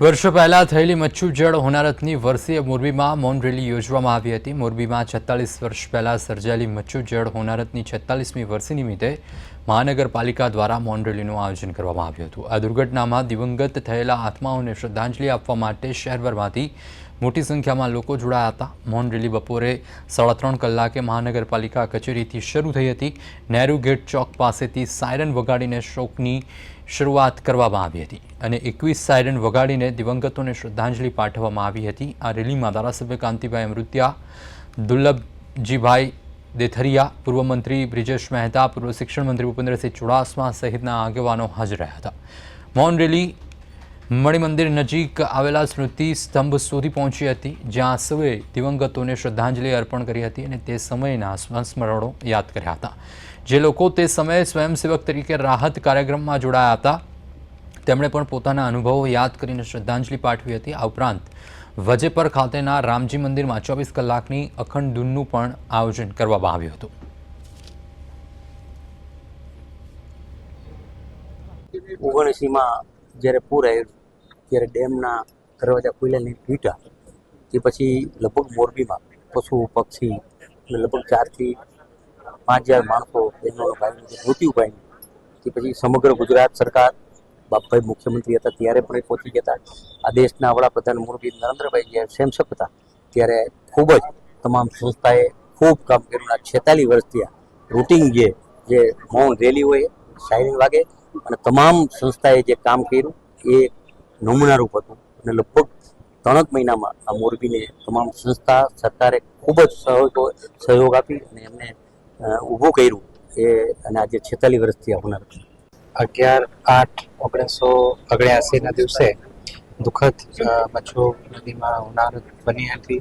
વર્ષો પહેલા થયેલી મચ્છુ જળ હોનારતની વર્ષીય મોરબીમાં મૌન રેલી યોજવામાં આવી હતી. મોરબીમાં છેતાલીસ વર્ષ પહેલા સર્જાયેલી મચ્છુ જળ હોનારતની છેતાલીસમી વર્ષી નિમિત્તે મહાનગરપાલિકા દ્વારા મૌન રેલીનું આયોજન કરવામાં આવ્યું હતું. આ દુર્ઘટનામાં દિવંગત થયેલા આત્માઓને શ્રદ્ધાંજલિ આપવા માટે શહેરભરમાંથી મોટી સંખ્યામાં લોકો જોડાયા હતા. મૌન રેલી બપોરે સાડા ત્રણ કલાકે મહાનગરપાલિકા કચેરીથી શરૂ થઈ હતી. નહેરુ ગેટ ચોક પાસેથી સાયરન વગાડીને શોકની શરૂઆત કરવામાં આવી હતી અને એકવીસ સાયરન વગાડીને દિવંગતોને શ્રદ્ધાંજલિ પાઠવવામાં આવી હતી. આ રેલીમાં ધારાસભ્ય કાંતિભાઈ અમૃત્યા, દુર્લભજીભાઈ દેથરિયા, પૂર્વ મંત્રી બ્રિજેશ મહેતા, પૂર્વ શિક્ષણ મંત્રી ભૂપેન્દ્રસિંહ ચુડાસમા સહિતના આગેવાનો હાજર રહ્યા હતા. મૌન રેલી મણિમંદિર નજીક આવેલા સ્મૃતિ સ્તંભ સુધી પહોંચી હતી, જ્યાં સૌએ દિવંગતોને શ્રદ્ધાંજલિ અર્પણ કરી હતી અને તે સમયના સંસ્મરણો યાદ કર્યા હતા. જે લોકો તે સમયે સ્વયંસેવક તરીકે રાહત કાર્યક્રમમાં જોડાયા હતા, તેમણે પણ પોતાના અનુભવો યાદ કરીને શ્રદ્ધાંજલિ પાઠવી હતી. આ ઉપરાંત, વજેપર ખાતેના રામજી મંદિરમાં ચોવીસ કલાકની અખંડ ધૂનનું પણ આયોજન કરવામાં આવ્યું હતું. ઓગણસીમાં જ્યારે પૂર આવ્યું ત્યારે ડેમના દરવાજા નહીં તૂટ્યા તે પછી લગભગ મોરબીમાં પશુ, પક્ષી લગભગ ચારથી પાંચ હજાર માણસો એમનો ભાઈનું મૃત્યુ પામ્યું. તે પછી સમગ્ર ગુજરાત સરકાર, બાપભાઈ મુખ્યમંત્રી હતા ત્યારે પણ એ પહોંચી ગયા હતા. આ દેશના વડાપ્રધાન મોરબી નરેન્દ્રભાઈ જ્યારે સેમસક હતા, ત્યારે ખૂબ જ તમામ સંસ્થાએ ખૂબ કામ કર્યું. આ છેતાલીસ વર્ષ ત્યાં રૂટિન જે જે મૌન રેલી હોય સાયરિંગ વાગે અને તમામ સંસ્થાએ જે કામ કર્યું, એ નમૂનારૂપ હતું. અને લગભગ ત્રણક મહિનામાં આ મોરબીને તમામ સંસ્થા, સરકારે ખૂબ જ સહયોગ સહયોગ આપી અને એમને ઊભું કર્યું એ અને આજે છેતાલીસ વર્ષથી આવનાર અગિયાર આઠ ઓગણીસો ઓગણ્યાસીના દિવસે દુઃખદ મચ્છો નદીમાં હોનારત બની હતી,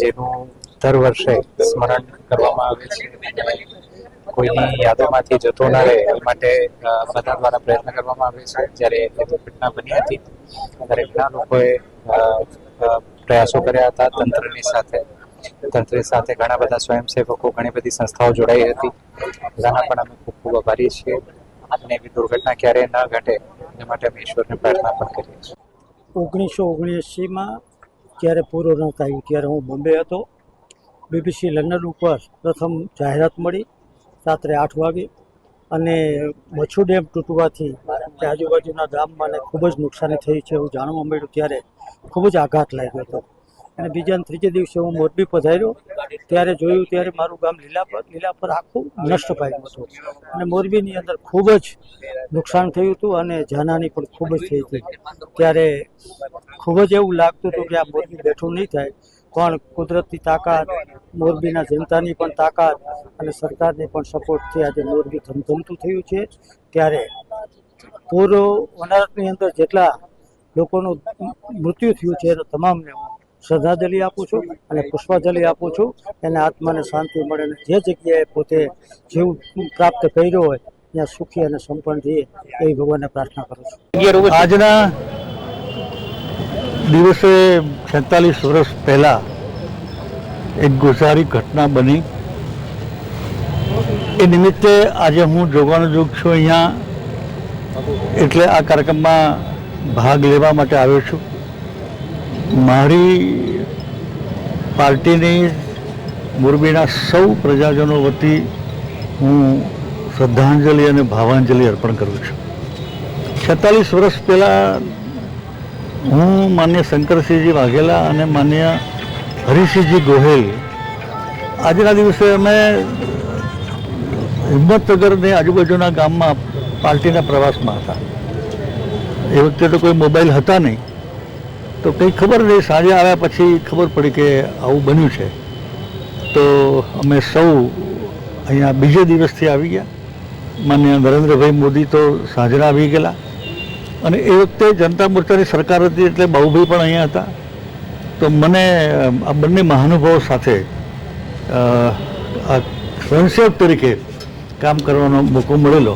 જેનું દર વર્ષે સ્મરણ કરવામાં આવે છે. કોઈની યાદોમાંથી જતો ના રહે, એ માટે બધા દ્વારા પ્રયત્ન કરવામાં આવે છે. જ્યારે એ દુર્ઘટના બની હતી, ત્યારે ઘણા લોકોએ પ્રયાસો કર્યા હતા તંત્રની સાથે. તંત્રની સાથે ઘણા બધા સ્વયંસેવકો, ઘણી બધી સંસ્થાઓ જોડાઈ હતી. બધાના પણ અમે ખૂબ ખૂબ આભારી છીએ. અને એવી દુર્ઘટના ક્યારેય ન ઘટે, એ માટે અમે ઈશ્વરને પ્રાર્થના પણ કરીએ છીએ. ઓગણીસો ઓગણએંસીમાં, જ્યારે પૂરો ન આવ્યું ત્યારે હું બોમ્બે હતો. બીબીસી લંડન ઉપર પ્રથમ જાહેરાત મળી. રાત્રે આઠ વાગે અને મચ્છુ ડેમ તૂટવાથી આજુબાજુના ગામમાં ખૂબ જ નુકસાની થઈ છે એવું જાણવા મળ્યું ત્યારે ખૂબ જ આઘાત લાગ્યો હતો. અને બીજા ત્રીજે દિવસે હું મોરબી પધાર્યો. ત્યારે જોયું ત્યારે મારું ગામ લીલા પર લીલા પર આખું નષ્ટ પામ્યું હતું. અને મોરબીની અંદર ખૂબ જ નુકસાન થયું હતું અને જાનહાની પણ ખૂબ જ થઈ હતી. ત્યારે ખૂબ જ એવું લાગતું હતું કે આ મોરબી બેઠું નહીં થાય. પણ કુદરતની તાકાત મોરબીના જનતાની પણ તાકાત અને સરકારની પણ સપોર્ટથી આજે મોરબી ધમધમતું થયું છે. ત્યારે પૂરો વનારતની અંદર જેટલા લોકોનું મૃત્યુ થયું છે એ તમામને હું શ્રદ્ધાંજલિ આપું છું અને પુષ્પાંજલિ આપું છું. એને આત્માને શાંતિ મળે અને જે જગ્યાએ પોતે જીવ પ્રાપ્ત કર્યો હોય ત્યાં સુખી અને સંપન્ન રહીએ એવી ભગવાનને પ્રાર્થના કરું છું. આજના દિવસે છેતાલીસ વર્ષ પહેલાં એક ગુજારી ઘટના બની. એ નિમિત્તે આજે હું જોગાનો જોગ છું અહીંયા. એટલે આ કાર્યક્રમમાં ભાગ લેવા માટે આવ્યો છું. મારી પાર્ટીની મોરબીના સૌ પ્રજાજનો વતી હું શ્રદ્ધાંજલિ અને ભાવાંજલિ અર્પણ કરું છું. છેતાલીસ વર્ષ પહેલાં હું માન્ય શંકરસિંહજી વાઘેલા અને માન્ય હરિસિંહજી ગોહેલ. આજના દિવસે અમે હિંમતનગરની આજુબાજુના ગામમાં પાર્ટીના પ્રવાસમાં હતા. એ વખતે તો કોઈ મોબાઈલ હતા નહીં. તો કંઈ ખબર નહીં, સાંજે આવ્યા પછી ખબર પડી કે આવું બન્યું છે. તો અમે સૌ અહીંયા બીજે દિવસથી આવી ગયા. માન્ય નરેન્દ્રભાઈ મોદી તો સાંજના આવી ગયેલા. અને એ વખતે જનતા મોરચાની સરકાર હતી એટલે બાહુભાઈ પણ અહીંયા હતા. તો મને, આ બંને મહાનુભાવો સાથે આ સ્વયંસેવક તરીકે કામ કરવાનો મોકો મળેલો.